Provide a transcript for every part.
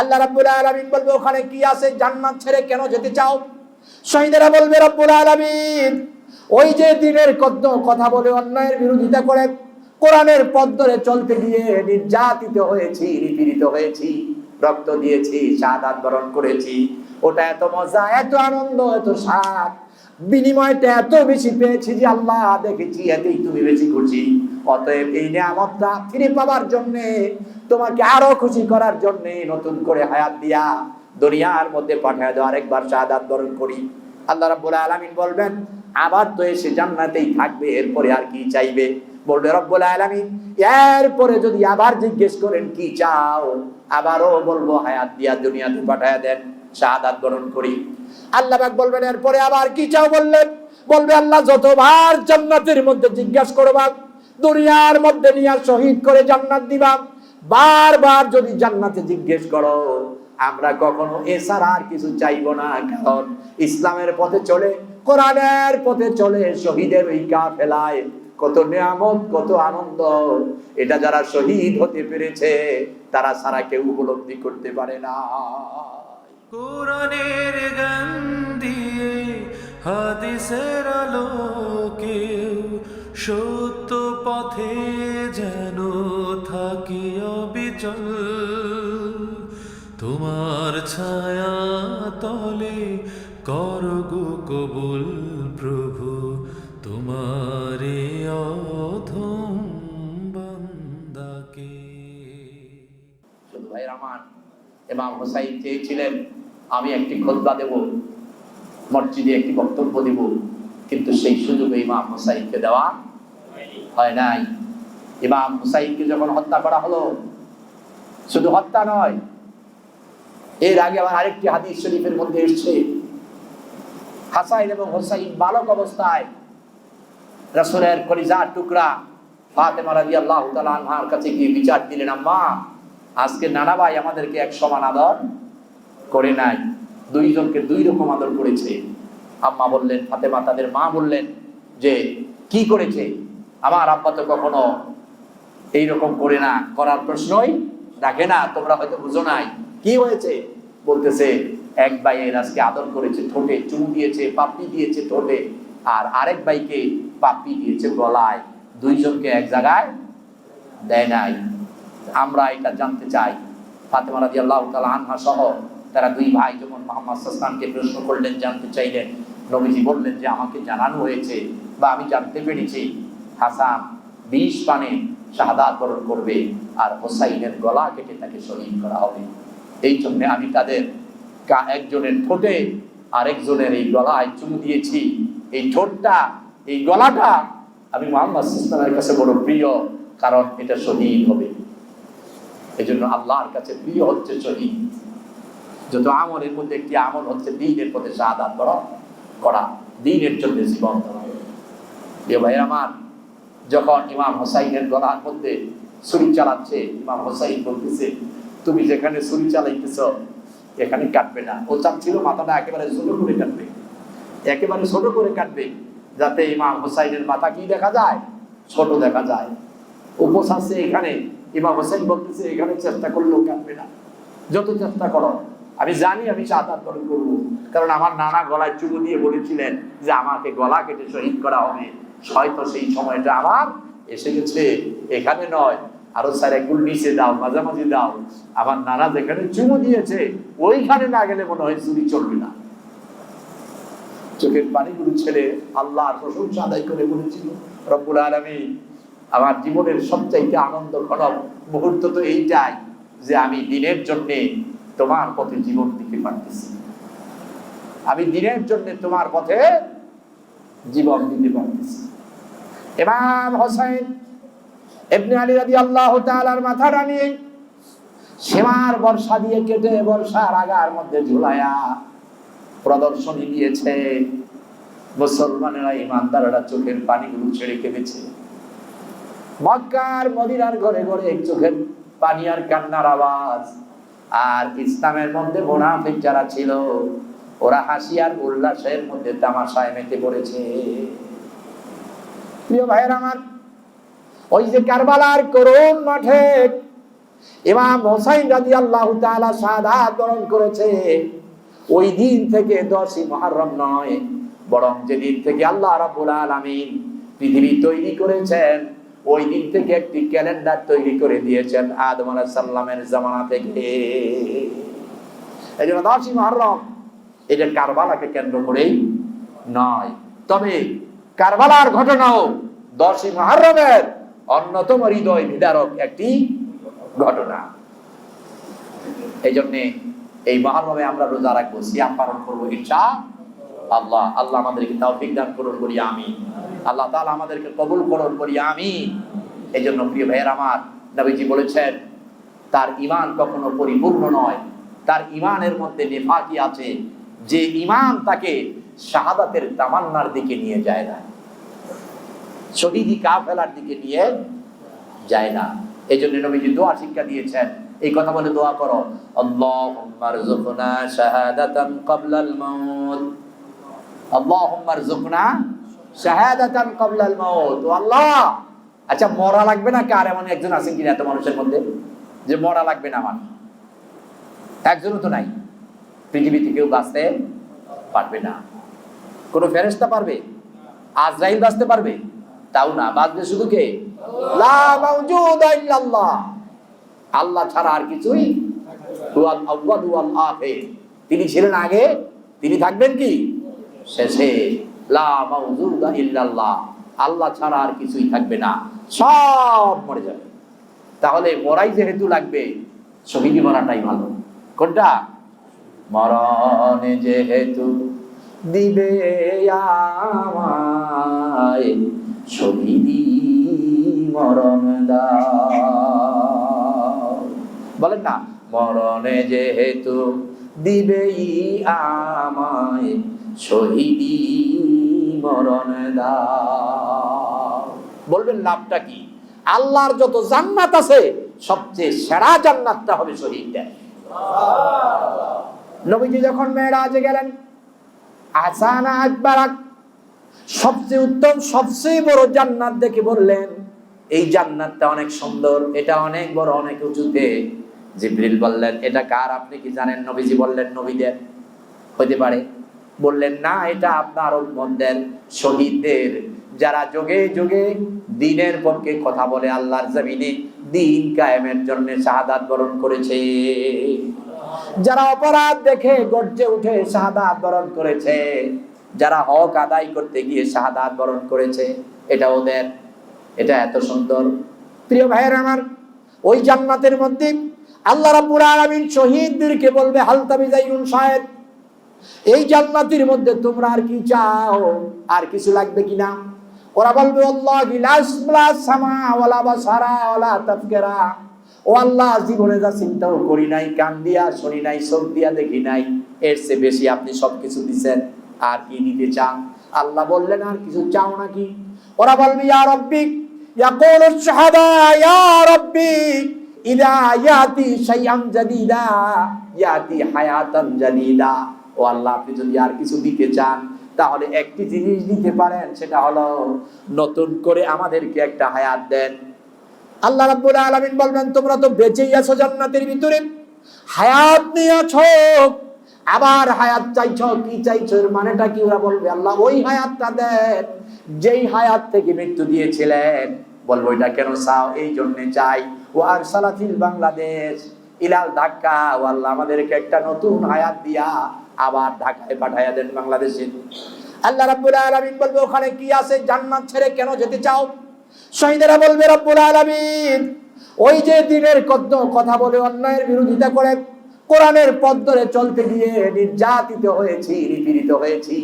আল্লাহ রাব্বুল আলামিন বলবে, ওখানে কি আছে? জান্নাত ছেড়ে কেন যেতে চাও? শহীদেরা বলবে, রব্বুল আলামিন, ওই যে দিনের কদ্দ কথা বলে অন্যায়ের বিরোধিতা করে, কোরআনের পথ ধরে চলতে গিয়ে নির্যাতিত হয়েছি, নিপীড়িত হয়েছি, রক্ত দিয়েছি শাহাদাত বরণ করেছি, ওটা এত মজা, এত আনন্দ, এত স্বাদ বিনিময়টা এত বেশি পেয়েছি যে আল্লাহ দেখেছি, এতেই তুমি বেশি খুশি। অতএব এই নিয়ামতটা ফিরে তোমাকে আরও খুশি করার নতুন করে হায়াত দিয়া দুনিয়ার মধ্যে পাঠায় দাও, আরেকবার বরণ করি। আল্লাহ আলামিন বলবেন, আবার তো এসে জান্নাতেই থাকবে, এরপরে আর কি চাইবে? বলবে, রব্বুল আলামিন, এরপরে যদি আবার জিজ্ঞেস করেন, কি চাও? আবারও বলব, হায়াত দিয়া দুনিয়াতে পাঠায় দেন। শাহাদাত বরণ করি। আল্লাহ পাক বলবেন, এরপরে আবার কি চাও? বললেন, বলবে, আল্লাহ যতবার জান্নাতের মধ্যে জিজ্ঞাসা করবা, দুনিয়ার মধ্যে নিয়ে শহীদ করে জান্নাত দিবা, বারবার যদি জান্নাতে জিজ্ঞেস করো, আমরা কখনো এছাড়া আর কিছু চাইব না, কারণ ইসলামের পথে চলে, কোরআনের পথে চলে, শহীদের ওই কাফেলায় কত নিয়ামত, কত আনন্দ, এটা যারা শহীদ হতে পেরেছে, তারা সারা কেউ উপলব্ধি করতে পারে না। কোরআনের গান দিয়ে হাদিসের আলোকে সত্য পথে যেন থাকি অবিচল। তোমার ছায়া তলে করগু কবুল প্রভু, তোমার অধম বান্দাকে। শুধু ভাই রহমান ইমাম হোসাইন চেয়েছিলেন আমি একটি খোদবা দেব, মসজিদে একটি বক্তব্য দেব, কিন্তু সেই সুযোগ ইমাম হোসাইনকে দেওয়া হয় নাই। ইমাম হুসাইনকে যখন হত্যা করা হলো, শুধু হত্যা নয়, এর আগে আবার আরেকটি হাদিস শরীফের মধ্যে এসছে। হাসাইন এবং হোসাইন বালক অবস্থায় রাসূলের কলিজার টুকরা ফাতেমা রাদিয়াল্লাহু তাআলা আনহার কাছে গিয়ে বিচার দিলেন, আম্মা, আজকে নানা ভাই আমাদেরকে এক সমান আদর করে নাই। দুইজনকে দুই রকম আদর করেছে। আম্মা বললেন, ফাতেমা তাদের মা বললেন যে, কি করেছে? আমার আব্বা তো কখনো এইরকম করে না। করার প্রশ্নই রাখে না। তোমরা হয়তো বুঝো নাই। কি হয়েছে? বলতেছে, এক ভাইয়ের আজকে আদর করেছে, ঠোঁটে চুমু দিয়েছে পাপ্পি দিয়েছে ঠোঁটে, আর আরেক ভাইকে পাপ্পি দিয়েছে গলায়। দুইজনকে এক জায়গায় দেয় নাই। আমরা এটা জানতে চাই। ফাতেমা রাজি আল্লাহ আনহা সহ তারা দুই ভাই যখন মোহাম্মদ সাসলামকে প্রশ্ন করলেন, জানতে চাইলেন, নবীজি বললেন যে, আমাকে জানানো হয়েছে বা আমি জানতে পেরেছি, হাসান বিষ পানে শাহাদাত করবে আর হোসাইনের গলা কেটে তাকে শহীদ করা হবে। এই জন্য আমি তাদের একজনের ঠোঁটে আরেকজনের এই গলায় চুমু দিয়েছি। এই ঠোঁটটা, এই গলাটা আমি মোহাম্মদ সাসলামের কাছে বড় প্রিয়, কারণ এটা শহীদ হবে। এই জন্য আল্লাহর কাছে প্রিয় হচ্ছে শহীদ। যত আমলের মধ্যে একটি আমল হচ্ছে, দিনের পথে শাহাদাত করা করা। দিনের জন্য জীবন দেওয়া। প্রিয় ভাই আমার, যখন ইমাম হোসাইনের গলার মধ্যে ছুরি চালাচ্ছে, ইমাম হোসাইন বলতেছে, তুমি যেখানে ছুরি চালাইতেছ, এখানে কাটবে না। ও চাচ্ছিল মাথাটা একেবারে ছোট করে কাটবে। একেবারে ছোট করে কাটবে, যাতে ইমাম হোসাইনের মাথা কি দেখা যায়? ছোট দেখা যায়। উপোস এখানে, ইমাম হোসেন বলতেছে, এখানে চেষ্টা করলেও কাটবে না। যত চেষ্টা করো আমি জানি আমি সাঁতার গ্রহণ করব। কারণ আমার নানা গলায় চুমু দিয়ে বলেছিলেন যে, আমাকে গলা কেটে শহীদ করা হবে। হয়তো সেই সময়টা আমার এসে গেছে। এখানে নয়। আরও স্যার একগুল নিচে দাও, মাঝামাঝি দাও। আমার নানা যেখানে চুমু দিয়েছে, ওইখানে না গেলে মনে হয় চুরি চলবে না। চোখের পানিগুলো ছেলে আল্লাহর প্রশংসা আদায় করে বলেছিল, রব্বুল আলমী আমার জীবনের সবচাইতে আনন্দ ঘনক মুহূর্ত তো এইটাই যে আমি দিনের জন্যে তোমার পথে জীবন দিতে পারতেছি। আমি দিনের জন্য তোমার পথে জীবন দিতে পারতেছি। ইমাম হোসেন এমনি আলী রাদি আল্লাহ তালার মাথাটা নিয়ে সেমার বর্ষা দিয়ে কেটে বর্ষার আগার মধ্যে ঝুলায়া প্রদর্শনী দিয়েছে। মুসলমানেরা, ইমানদারেরা চোখের পানিগুলো ছেড়ে কেঁদেছে। মক্কার মদিনার ঘরে ঘরে চোখের পানি আর কান্নার আওয়াজ। আর ইসলামের মধ্যে মোনাফিক যারা ছিল, ওরা হাসি আর উল্লাসের মধ্যে তামাশায় মেতে পড়েছে। প্রিয় ভাইয়ের আমার, ওই যে কারবালার করুণ মাঠে ইমাম হোসাইন রাজি আল্লাহ তাআলা শাহাদাত বরণ করেছে, ওই দিন থেকে দশই মহরম নয়, বরং যেদিন থেকে আল্লাহ রাব্বুল আলামিন পৃথিবী তৈরি করেছেন ওই দিন থেকে একটি ক্যালেন্ডার তৈরি করে দিয়েছেন আদম আলাইহিস সালামের জামানা থেকে। এই জন্য দশই মহরম, এটা কারবালাকে কেন্দ্র করেই নয়। তবে কারবালার ঘটনাও দশই মহরমের অন্যতম হৃদয় বিদারক একটি ঘটনা। এই জন্যে এই মহরমে আমরা রোজা রাখব, সিয়াম পালন করব ইচ্ছা আল্লাহ আল্লাহ আমাদেরকে তৌফিক দান করুন করি আমি আল্লাহ তাআলা আমাদেরকে কবুল করুন করি আমি এই জন্য প্রিয় ভাইয়ের আমার, নবীজি বলেছেন, তার ইমান কখনো পরিপূর্ণ নয়। তার ইমানের মধ্যে নেফাকি আছে। যে ইমান তাকে শাহাদাতের তামান্নার দিকে নিয়ে যায় না। শহীদি কাফেলার দিকে নিয়ে যায় না। এই জন্য নবীজি দোয়া শিক্ষা দিয়েছেন। এই কথা বলে দোয়া করো। রযুকনা শাহাদাতান ক্বাবলাল মাউত। আল্লাহুম্মা রযুকনা শাহাদাতান ক্বাবলাল মাউত। আল্লাহ! আচ্ছা মরা লাগবে না কার? এমন একজন আছেন কিনা এত মানুষের মধ্যে? যে মরা লাগবে না আমার। একজনও তো নাই। পৃথিবীতে কেউ বাঁচতে পারবে না। কোনো ফেরেশতা পারবে? আজরাইল বাঁচতে পারবে? তাও না। বাঁচবে শুধু কে? আল্লাহ ছাড়া আর কিছুই তিনি ছিলেন আগে, তিনি থাকবেন কি? শেষে আল্লাহ ছাড়া আর কিছুই থাকবে না, সব মরে যাবে। তাহলে মরাই যেহেতু লাগবে, শহীদি মরাটাই ভালো। কোনটা? মরণে যেহেতু দিবে শহীদি মরণ বলেন না, মরণে যেহেতু দিবেই আমায় শহীদি মরণ বলবেন লাভটা কি? আল্লাহর যত জান্নাত আছে, সবচেয়ে সেরা জান্নাতটা হবে শহীদদের। নবীজি যখন মেয়েরাজে গেলেন, আসানা আকবারাক সবচেয়ে উত্তম, সবচেয়ে বড় জান্নাত দেখে বললেন, এই জান্নাতটা অনেক সুন্দর, এটা অনেক বড়, অনেক উঁচুতে। জিব্রিল বললেন, এটা কার? আপনি কি জানেন? নবীজি বললেন, নবীদের। হইতে পারে বললেন, না, এটা আপনার উম্মতদের শহীদদের যারা যোগে যোগে দিনের পক্ষে কথা বলে, আল্লাহর জমিনে দিন কায়েমের জন্য শাহাদাত বরণ করেছে। যারা অপরাধ দেখে গর্জে উঠে শাহাদাত বরণ করেছে, যারা হক আদায় করতে গিয়ে শাহাদাত বরণ করেছে, এটা ওদের, এটা এত সুন্দর। প্রিয় ভাইয়ের আমার, ওই জান্নাতের মধ্যে আল্লাহ রাব্বুল আলামিন শহীদদেরকে বলবে হালতাবি জাইনুন শাহেদ এই জান্নাতের মধ্যে তোমরা আর কি চাও? আর কিছু লাগবে কিনা? ওরা বলবে, আল্লাহ প্লাস সামা বাসারা ওয়ালা তাফকিরা। ও আল্লাহ, জীবনে যা চিন্তাও করি নাই, কান দিয়া শুনি নাই দিয়া দেখি নাই, এর চেয়ে বেশি আপনি আর কি দিতে চান? আল্লাহ বললেন, আর কিছু চাও নাকি? ওরা বলবে, ইয়া শাহাদা, ইয়া রব্বি, ইদা ইয়াতি জাদিদা, ইয়াতি হায়াতান জাদিদা। ও আল্লাহ, আপনি যদি আর কিছু দিতে চান, তাহলে একটি জিনিস দিতে পারেন, সেটা হলো নতুন করে আমাদেরকে একটা হায়াত দেন। আল্লাহ রাব্বুল আলামিন বলবেন, তোমরা তো বেঁচেই আছো জান্নাতের ভিতরে। হায়াত নিয়ে আছো, আবার হায়াত চাইছো, কি চাইছো, এর মানেটা কি? ওরা বলবে, আল্লাহ, ওই হায়াতটা দেন, যেই হায়াত থেকে মৃত্যু দিয়েছিলেন। বলব, এটা কেন চাও? এই জন্য চাই। ও আর সালাফিল বাংলাদেশ, ইলাল ঢাকা ও আল্লাহ, আমাদেরকে একটা নতুন হায়াত দিয়া আবার ঢাকায় পাঠাইয়া দেন বাংলাদেশে। আল্লাহ রাব্বুল আলামিন বলবে, ওখানে কি আছে? জান্নাত ছেড়ে কেন যেতে চাও? শহীদেরা বলবে, রব্বুল আলামিন, ওই যে দিনের কদ্দ কথা বলে অন্যায়ের বিরোধিতা করে, কোরআনের পথ ধরে চলতে গিয়ে নির্যাতিত হয়েছি, নিপীড়িত হয়েছি,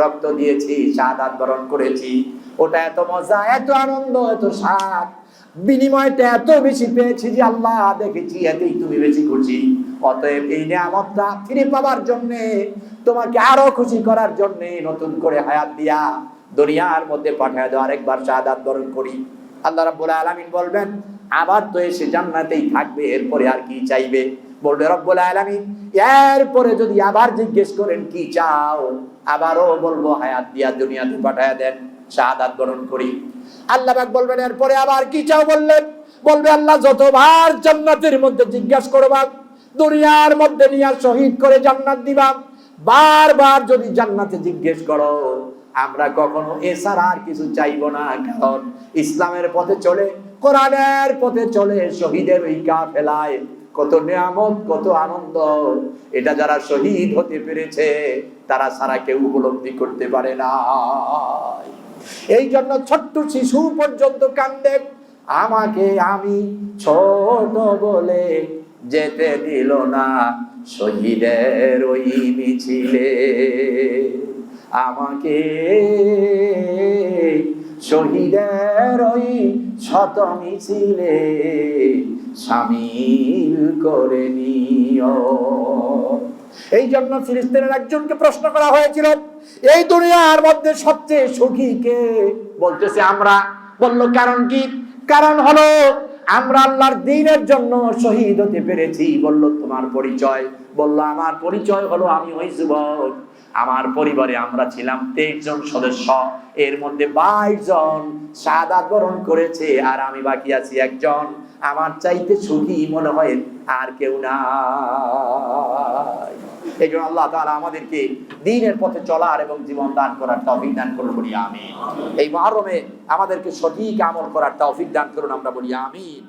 রক্ত দিয়েছি শাহাদাত বরণ করেছি। ওটা এত মজা, এত আনন্দ, এত স্বাদ। বিনিময়টা এত বেশি পেয়েছি যে আল্লাহ দেখেছি, এতেই তুমি বেশি খুশি। অতএব এই নিয়ামতটা ফিরে পাওয়ার জন্যে, তোমাকে আরও খুশি করার জন্যে নতুন করে হায়াত দিয়া দুনিয়ার মধ্যে পাঠায় দাও। আরেকবার শাহাদাত বরণ করি। আল্লাহ রাব্বুল আলামিন বলবেন, আবার তো এসে জান্নাতেই থাকবে, এরপরে আর কি চাইবে? বলবে, রব্বুল আলামিন, এরপরে যদি আবার জিজ্ঞেস করেন কি চাও, আবারও বলব, হায়াত দিয়া দুনিয়াতে পাঠায় দেন। শাহাদাত বরণ করি। আল্লাহ পাক বলবেন, এরপরে আবার কি চাও? বললেন, বলবে, আল্লাহ যতবার জান্নাতের মধ্যে জিজ্ঞাসা করবা, দুনিয়ার মধ্যে নিয়ে শহীদ করে জান্নাত দিবা, বারবার যদি জান্নাতে জিজ্ঞেস করো, আমরা কখনো এছাড়া আর কিছু চাইব না, কারণ ইসলামের পথে চলে, কোরআনের পথে চলে, শহীদের ওই কাফেলায় কত নিয়ামত, কত আনন্দ। এটা যারা শহীদ হতে পেরেছে, তারা সারা কেউ উপলব্ধি করতে পারে না এই জন্য ছোট্ট শিশু পর্যন্ত কান্দে। আমাকে আমি ছোট বলে যেতে দিল না। শহীদের ওই মিছিলে আমাকে শহীদের ওই শত মিছিলে সামিল করে নিও। এই জন্য ফিলিস্তিনের একজনকে প্রশ্ন করা হয়েছিল, এই দুনিয়ার মধ্যে সবচেয়ে সুখী কে? বলতেছে, আমরা। বলল, কারণ কি? কারণ হলো, আমরা আল্লাহর দিনের জন্য শহীদ হতে পেরেছি। বলল, তোমার পরিচয়। বলল, আমার পরিচয় হলো আমি ওই যুবক আমার পরিবারে আমরা ছিলাম তেইশ জন সদস্য। এর মধ্যে বাইশ জন সাদা বরণ করেছে আর আমি বাকি আছি একজন। আমার চাইতে সুখী মনে হয় আর কেউ না এই জন্য আল্লাহ তাআলা আমাদেরকে দিনের পথে চলার এবং জীবন দান করার তৌফিক দান করুন বলি আমিন। এই মহরমে আমাদেরকে সঠিক আমল করার তৌফিক দান করুন আমরা বলি আমিন।